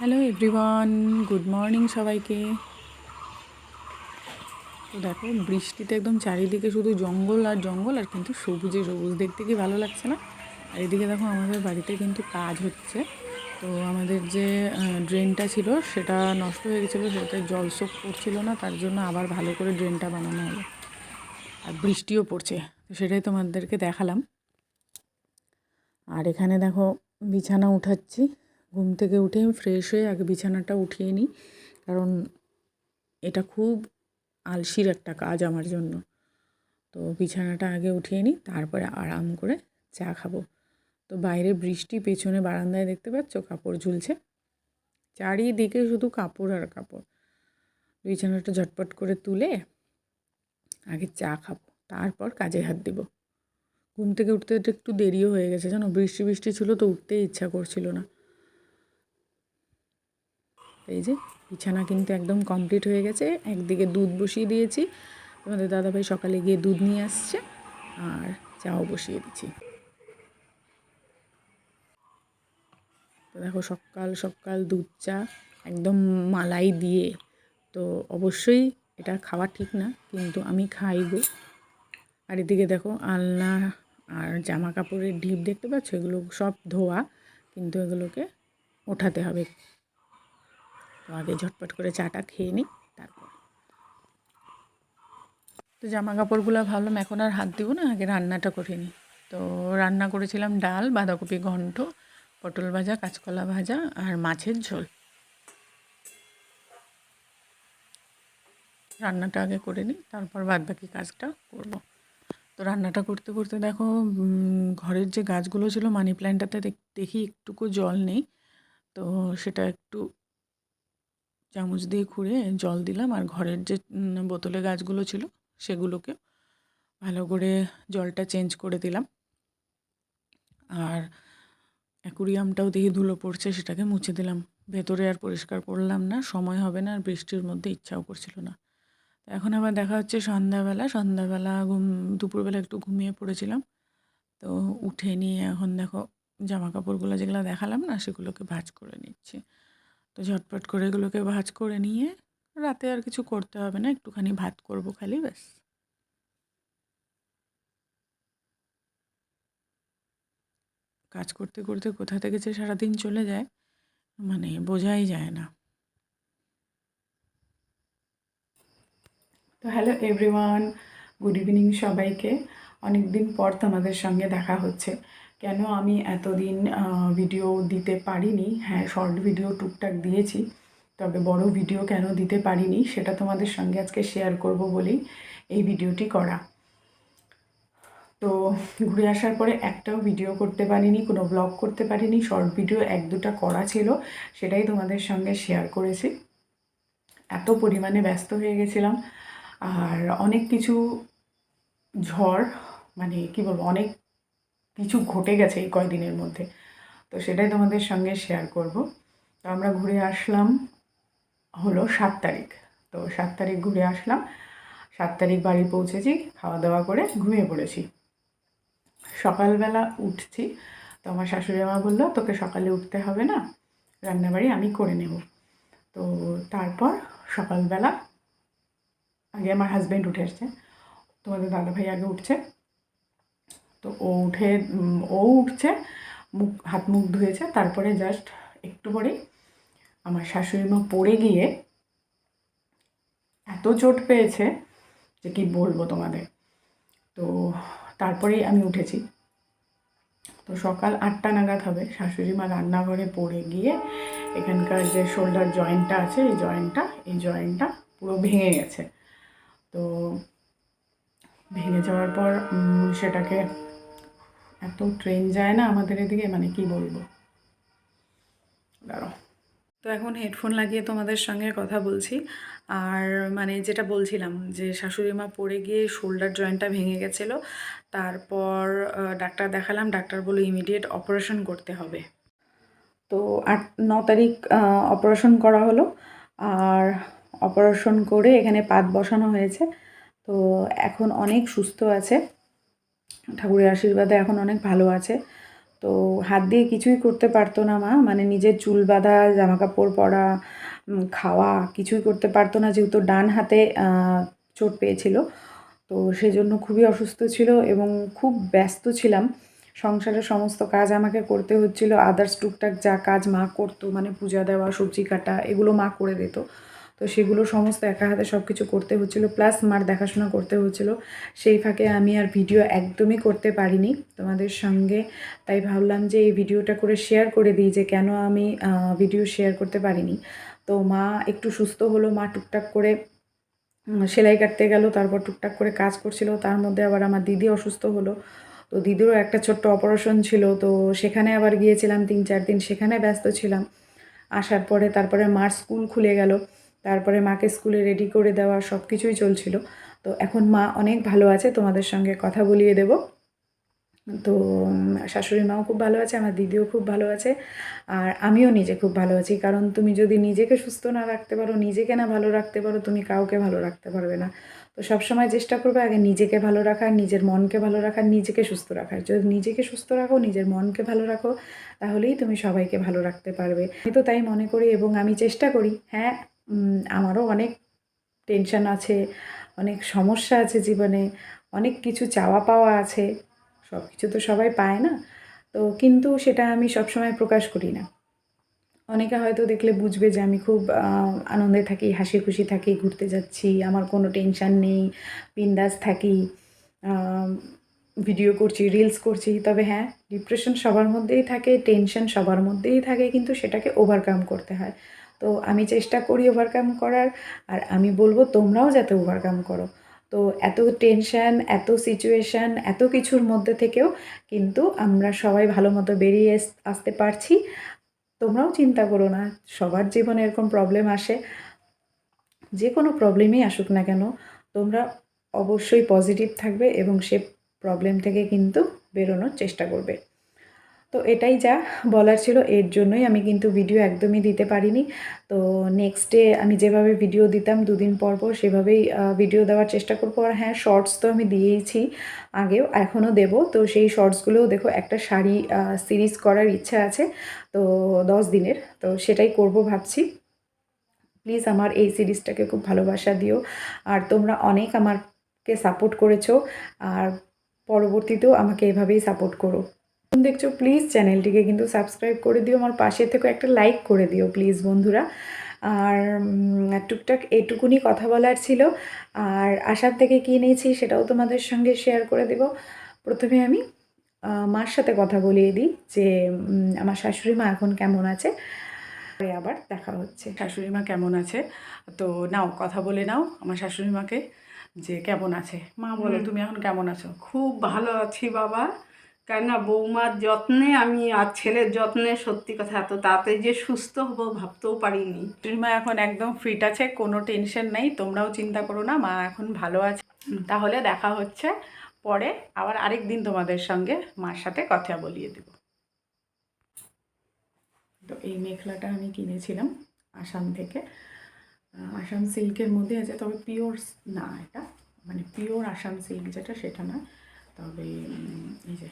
Hello everyone good morning সবাইকে। তো দেখো, বৃষ্টিতে একদম চারিদিকে শুধু জঙ্গল আর জঙ্গল, আর কিন্তু সবুজে সবুজ। দেখতে কি ভালো লাগছে না? আর এদিকে দেখো, আমাদের বাড়িতে কিন্তু কাজ হচ্ছে। তো আমাদের যে ড্রেনটা ছিল, সেটা নষ্ট হয়ে গেছিল, সেটাতে জল সোপ পড়ছিল না, তার জন্য আবার ভালো করে ড্রেনটা বানানো হলো। আর বৃষ্টিও পড়ছে, তো সেটাই তোমাদেরকে দেখালাম। আর এখানে দেখো, বিছানা উঠাচ্ছি। ঘুম থেকে উঠে আমি ফ্রেশ হয়ে আগে বিছানাটা উঠিয়ে নিই। কারণ এটা খুব আলসির একটা কাজ আমার জন্য। তো বিছানাটা আগে উঠিয়ে নিই, তারপরে আরাম করে চা খাব। তো বাইরে বৃষ্টি, পেছনে বারান্দায় দেখতে পাচ্ছ কাপড় ঝুলছে। চারিদিকে শুধু কাপড় আর কাপড়। বিছানাটা ঝটপট করে তুলে আগে চা খাব, তারপর কাজে হাত দিব। ঘুম থেকে উঠতে একটু দেরিও হয়ে গেছে, জানো? বৃষ্টি বৃষ্টি ছিল তো উঠতেই ইচ্ছা করছিল না। এই যে বিছানা কিন্তু একদম কমপ্লিট হয়ে গেছে। একদিকে দুধ বসিয়ে দিয়েছি। তোমাদের দাদাভাই সকালে গিয়ে দুধ নিয়ে আসছে আর চাও বসিয়ে দিচ্ছি। তো দেখো সকাল সকাল দুধ চা একদম মালাই দিয়ে। তো অবশ্যই এটা খাওয়া ঠিক না, কিন্তু আমি খাই গো। আর এদিকে দেখো আলনা আর জামা কাপড়ের ঢিপ দেখতে পাচ্ছ? এগুলো সব ধোয়া, কিন্তু এগুলোকে ওঠাতে হবে। তো আগে ঝটপট করে চাটা খেয়ে নিই, তারপর। তো জামা কাপড়গুলো ভাবলাম এখন আর হাত দিব না, আগে রান্নাটা করে নিই। তো রান্না করেছিলাম ডাল, বাঁধাকপি ঘন্ট, পটল ভাজা, কাঁচকলা ভাজা আর মাছের ঝোল। রান্নাটা আগে করে নিই, তারপর বাদ বাকি কাজটা করব। তো রান্নাটা করতে করতে দেখো ঘরের যে গাছগুলো ছিল মানি প্ল্যান্টটাতে দেখি একটুকু জল নেই। তো সেটা একটু চামচ দিয়ে খুঁড়ে জল দিলাম আর ঘরের যে বোতলে গাছগুলো ছিল সেগুলোকে ভালো করে জলটা চেঞ্জ করে দিলাম। আর অ্যাকুরিয়ামটাও দেখি ধুলো পড়ছে সেটাকে মুছে দিলাম। ভেতরে আর পরিষ্কার করলাম না, সময় হবে না আর বৃষ্টির মধ্যে ইচ্ছাও করছিল না। এখন আবার দেখা হচ্ছে সন্ধ্যাবেলা সন্ধ্যাবেলা ঘুম, দুপুরবেলা একটু ঘুমিয়ে পড়েছিলাম। তো উঠে নিয়ে এখন দেখো জামা কাপড়গুলো যেগুলো দেখালাম না সেগুলোকে ভাজ করে নিচ্ছি। তো ঝটপট করে এগুলোকে ভাজ করে নিয়ে রাতে আর কিছু করতে হবে না, একটুখানি ভাত করব খালি, ব্যাস। কাজ করতে করতে কোথা থেকে যে সারাদিন চলে যায় মানে বোঝাই যায় না। তো হ্যালো এভরিওয়ান, গুড ইভিনিং সবাইকে। অনেক দিন পর তোমাদের সঙ্গে দেখা হচ্ছে। কেন আমি এতদিন ভিডিও দিতে পারিনি? হ্যাঁ শর্ট ভিডিও টুকটাক দিয়েছি, তবে বড় ভিডিও কেন দিতে পারিনি সেটা তোমাদের সঙ্গে আজকে শেয়ার করব বলেই এই ভিডিওটি করা। তো ঘুরে আসার পরে একটাও ভিডিও করতে পারিনি, কোনো ব্লগ করতে পারিনি শর্ট ভিডিও এক দুটা করা ছিল, সেটাই তোমাদের সঙ্গে শেয়ার করেছি। এত পরিমাণে ব্যস্ত হয়ে গেছিলাম, আর অনেক কিছু ঝড় মানে কি বলব, অনেক কিছু ঘটে গেছে এই কয়দিনের মধ্যে। তো সেটাই তোমাদের সঙ্গে শেয়ার করব। তো আমরা ঘুরে আসলাম হলো সাত তারিখ। তো সাত তারিখ ঘুরে আসলাম। সাত তারিখ বাড়ি পৌঁছেছি খাওয়া দাওয়া করে ঘুমিয়ে পড়েছি। সকালবেলা উঠছি। তো আমার শাশুড়ি মা বলল, তোকে সকালে উঠতে হবে না, রান্নাবাড়ি আমি করে নেব। তো তারপর সকালবেলা আগে আমার হাজব্যান্ড উঠে এসছে। তোমাদের দাদাভাই আগে উঠছে। তো ও উঠে ও উঠছে, মুখ, হাত মুখ ধুয়েছে, তারপরে জাস্ট একটু পরেই আমার শাশুড়ি মা পড়ে গিয়ে এত চোট পেয়েছে যে কি বলব তোমাদের। তো তারপরেই আমি উঠেছি। তো সকাল আটটা নাগাদ হবে, শাশুড়ি মা রান্নাঘরে পড়ে গিয়ে এখানকার যে শোল্ডার জয়েন্টটা আছে, এই জয়েন্টটা এই জয়েন্টটা পুরো ভেঙে গেছে। তো ভেঙে যাওয়ার পর সেটাকে এত ট্রেন যায় না আমাদের এদিকে মানে কি বলব? দাঁড়ো তো এখন হেডফোন লাগিয়ে তোমাদের সঙ্গে কথা বলছি। আর মানে যেটা বলছিলাম যে, শাশুড়ি মা পড়ে গিয়ে শোল্ডার জয়েন্টটা ভেঙে গেছিল, তারপর ডাক্তার দেখালাম, ডাক্তার বলে ইমিডিয়েট অপারেশন করতে হবে। তো আট, ন তারিখ অপারেশন করা হলো। আর অপারেশন করে এখানে পাত বসানো হয়েছে। তো এখন অনেক সুস্থ আছে। ঠাকুরের আশীর্বাদে এখন অনেক ভালো আছে। তো হাত দিয়ে কিছুই করতে পারতো না মা মানে নিজের চুল বাঁধা জামা কাপড় পরা খাওয়া কিছুই করতে পারতো না, যেহেতু ডান হাতে চোট পেয়েছিল। তো সেজন্য খুবই অসুস্থ ছিল এবং খুব ব্যস্ত ছিলাম। সংসারের সমস্ত কাজ আমাকে করতে হচ্ছিল। আদার্স টুকটাক যা কাজ মা করতো মানে পূজা দেওয়া, সবজি কাটা, এগুলো মা করে দিত। তো সেগুলো সমস্ত একা হাতে সব কিছু করতে হচ্ছিল প্লাস মার দেখাশোনা করতে হচ্ছিল। সেই ফাঁকে আমি আর ভিডিও একদমই করতে পারিনি তোমাদের সঙ্গে। তাই ভাবলাম যে এই ভিডিওটা করে শেয়ার করে দিই যে কেন আমি ভিডিও শেয়ার করতে পারিনি। তো মা একটু সুস্থ হলো, মা টুকটাক করে সেলাই কাটতে গেল, তারপর টুকটাক করে কাজ করছিল, তার মধ্যে আবার আমার দিদি অসুস্থ হলো। তো দিদিরও একটা ছোট্ট অপারেশন ছিল, তো সেখানে আবার গিয়েছিলাম তিন চার দিন, সেখানে ব্যস্ত ছিলাম। আসার পরে তারপরে মার স্কুল খুলে গেল। তারপরে মাকে স্কুলে রেডি করে দেওয়া সব কিছুই চলছিল। তো এখন মা অনেক ভালো আছে, তোমাদের সঙ্গে কথা বলিয়ে দেবো। তো শাশুড়ি মাও খুব ভালো আছে, আমার দিদিও খুব ভালো আছে, আর আমিও নিজে খুব ভালো আছি। কারণ তুমি যদি নিজেকে সুস্থ না রাখতে পারো, নিজেকে না ভালো রাখতে পারো, তুমি কাউকে ভালো রাখতে পারবে না। তো সবসময় চেষ্টা করবে আগে নিজেকে ভালো রাখার, নিজের মনকে ভালো রাখার, নিজেকে সুস্থ রাখার। যদি নিজেকে সুস্থ রাখো, নিজের মনকে ভালো রাখো, তাহলেই তুমি সবাইকে ভালো রাখতে পারবে। আমি তো তাই মনে করি এবং আমি চেষ্টা করি হ্যাঁ? আমারও অনেক টেনশন আছে, অনেক সমস্যা আছে জীবনে, অনেক কিছু চাওয়া পাওয়া আছে সব কিছু তো সবাই পায় না, তো কিন্তু সেটা আমি সবসময় প্রকাশ করি না। অনেকে হয়তো দেখলে বুঝবে যে আমি খুব আনন্দে থাকি হাসি খুশি থাকি, ঘুরতে যাচ্ছি, আমার কোনো টেনশন নেই, বিন্দাস থাকি ভিডিও করছি রিলস করছি, তবে হ্যাঁ ডিপ্রেশন সবার মধ্যেই থাকে টেনশন সবার মধ্যেই থাকে, কিন্তু সেটাকে ওভারকাম করতে হয়। তো আমি চেষ্টা করি ওভারকাম করার, আর আমি বলব তোমরাও যাতে ওভারকাম করো। তো এত টেনশন এত সিচুয়েশান এত কিছুর মধ্যে থেকেও কিন্তু আমরা সবাই ভালো মতো বেরিয়ে আসতে পারছি। তোমরাও চিন্তা করো না, সবার জীবনে এরকম প্রবলেম আসে। যে কোনো প্রবলেমই আসুক না কেন, তোমরা অবশ্যই পজিটিভ থাকবে এবং সে প্রবলেম থেকে কিন্তু বেরোনোর চেষ্টা করবে। তো এটাই যা বলার ছিল। এর জন্যই আমি কিন্তু ভিডিও একদমই দিতে পারিনি। তো নেক্সট ডে আমি যেভাবে ভিডিও দিতাম দুদিন পর পর সেভাবেই ভিডিও দেওয়ার চেষ্টা করব। আর হ্যাঁ শর্টস তো আমি দিয়েইছি আগেও, এখনও দেব। তো সেই শর্টসগুলোও দেখো, একটা শাড়ি সিরিজ করার ইচ্ছা আছে। তো দশ দিনের, তো সেটাই করব ভাবছি। প্লিজ আমার এই সিরিজটাকে খুব ভালোবাসা দিও। আর তোমরা অনেক আমাকে সাপোর্ট করেছ। আর পরবর্তীতেও আমাকে এভাবেই সাপোর্ট করো। দেখছ প্লিজ চ্যানেলটিকে কিন্তু সাবস্ক্রাইব করে দিও আমার পাশে থেকে একটা লাইক করে দিও প্লিজ বন্ধুরা। আর টুকটাক এটুকুনি কথা বলার ছিল। আর আসার থেকে কী নিয়েছি সেটাও তোমাদের সঙ্গে শেয়ার করে দেব। প্রথমে আমি মার সাথে কথা বলিয়ে দিই যে আমার শাশুড়ি মা এখন কেমন আছে। পরে আবার দেখা হচ্ছে। শাশুড়ি মা কেমন আছে? তো নাও কথা বলে নাও আমার শাশুড়ি মাকে যে কেমন আছে। মা বলো। তুমি এখন কেমন আছো? খুব ভালো আছি বাবা। কেননা বৌমার যত্নে আমি আর ছেলের যত্নে সত্যি কথা এত তাড়াতাড়ি যে সুস্থ হব ভাবতেও পারিনি। মা এখন একদম ফিট আছে কোনো টেনশন নেই তোমরাও চিন্তা করো না মা এখন ভালো আছে। তাহলে দেখা হচ্ছে পরে আবার আরেক দিন তোমাদের সঙ্গে মার সাথে কথা বলিয়ে দেব। তো এই মেখলাটা আমি কিনেছিলাম আসাম থেকে। আসাম সিল্কের মধ্যে আছে তবে পিওর না এটা মানে পিওর আসাম সিল্ক যেটা সেটা না। তবে এই যে